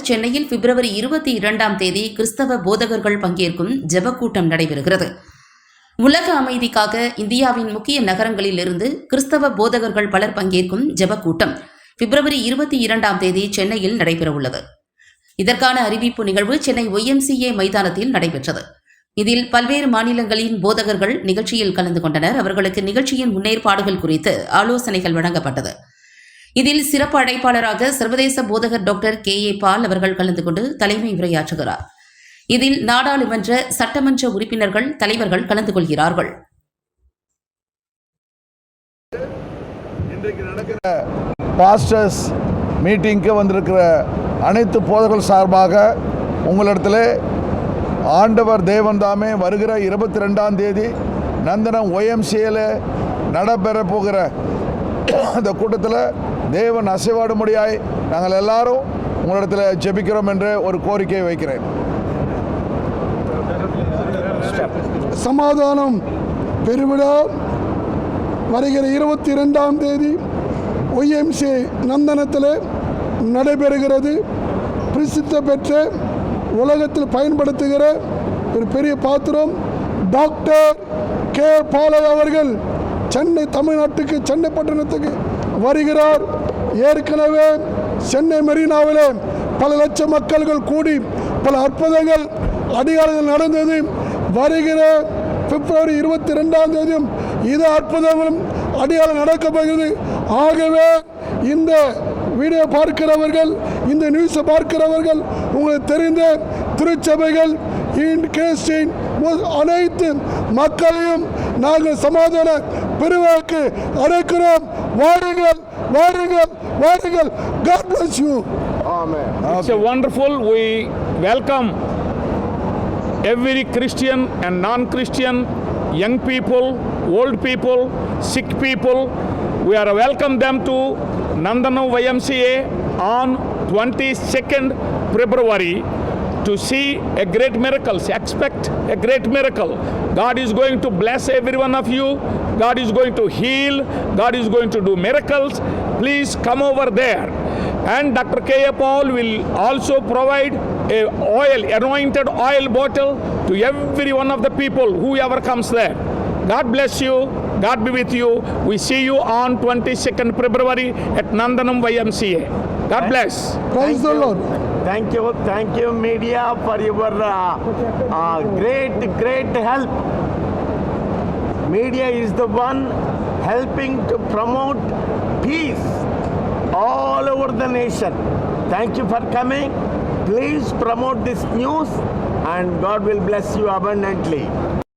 சென்னையில் பிப்ரவரி இருபத்தி இரண்டாம் தேதி கிறிஸ்தவ போதகர்கள் பங்கேற்கும் ஜெப நடைபெறுகிறது. உலக அமைதிக்காக இந்தியாவின் முக்கிய நகரங்களிலிருந்து கிறிஸ்தவ போதகர்கள் பலர் பங்கேற்கும் ஜெப பிப்ரவரி இருபத்தி இரண்டாம் தேதி சென்னையில் நடைபெறவுள்ளது. இதற்கான அறிவிப்பு நிகழ்வு சென்னை ஒய்எம்சிஏ மைதானத்தில் நடைபெற்றது. இதில் பல்வேறு மாநிலங்களின் போதகர்கள் நிகழ்ச்சியில் கலந்து கொண்டனர். அவர்களுக்கு நிகழ்ச்சியின் முன்னேற்பாடுகள் குறித்து ஆலோசனைகள் வழங்கப்பட்டது. இதில் சிறப்பு அழைப்பாளராக சர்வதேச போதகர் டாக்டர் கே ஏ பால் அவர்கள் கலந்து கொண்டு தலைமை உரையாற்றுகிறார். இதில் நாடாளுமன்ற சட்டமன்ற உறுப்பினர்கள் தலைவர்கள் கலந்து கொள்கிறார்கள். இன்றைக்கு நடக்கிற பாஸ்டர்ஸ் மீட்டிங்க்கு வந்திருக்கிற அனைத்து போதர்கள் சார்பாக உங்களிடத்தில் ஆண்டவர் தேவன் தாமே வருகிற இருபத்தி ரெண்டாம் தேதி நந்தனம் ஒய்எம்சிஏல நடைபெற போகிற அந்த கூட்டத்தில் தேவன் அசைவாடும்படியாய் நாங்கள் எல்லாரும் உங்களிடத்தில் ஜெபிக்கிறோம் என்று ஒரு கோரிக்கையை வைக்கிறேன். சமாதானம் பெருவிழா வருகிற இருபத்தி ரெண்டாம் தேதி ஒய்எம்சி நந்தனத்தில் நடைபெறுகிறது. பிரசித்த பெற்ற உலகத்தில் பயன்படுத்துகிற ஒரு பெரிய பாத்திரம் டாக்டர் கே பாலை அவர்கள் சென்னை தமிழ்நாட்டுக்கு சென்னை பட்டணத்துக்கு வருகிறார். ஏற்கனவே சென்னை மெரினாவிலே பல லட்சம் மக்கள்கள் கூடி பல அற்புதங்கள் அடியாளங்கள் நடந்தது. வருகிற பிப்ரவரி இருபத்தி ரெண்டாம் தேதியும் இது அற்புதங்களும் அடியால் நடக்கப் போகிறது. ஆகவே இந்த வீடியோ பார்க்கிறவர்கள் இந்த நியூஸை பார்க்கிறவர்கள் உங்களுக்கு தெரிந்த திருச்சபைகள் இன் கிறிஸ்டின் அனைத்து மக்களையும் நாங்கள் சமாதான பெருவாக்கு அழைக்கிறோம் வாருங்கள் வாருங்கள் வாருங்கள் God bless you It's a wonderful. We welcome every Christian and non-Christian, young people, old people, sick people. We are welcome them to Nandanam YMCA on 22nd February to see a great miracles. Expect a great miracle. God is going to bless every one of you. God is going to heal. God is going to do miracles. Please come over there. And Dr. K. A. Paul will also provide a oil, anointed oil bottle to every one of the people, whoever comes there. God bless you. God be with you. We see you on 22nd February at Nandanam YMCA. God bless. praise the Lord Thank you, thank you, media, for your uh, uh, great, great help. Media is the one helping to promote peace all over the nation. Thank you for coming. Please promote this news, and God will bless you abundantly.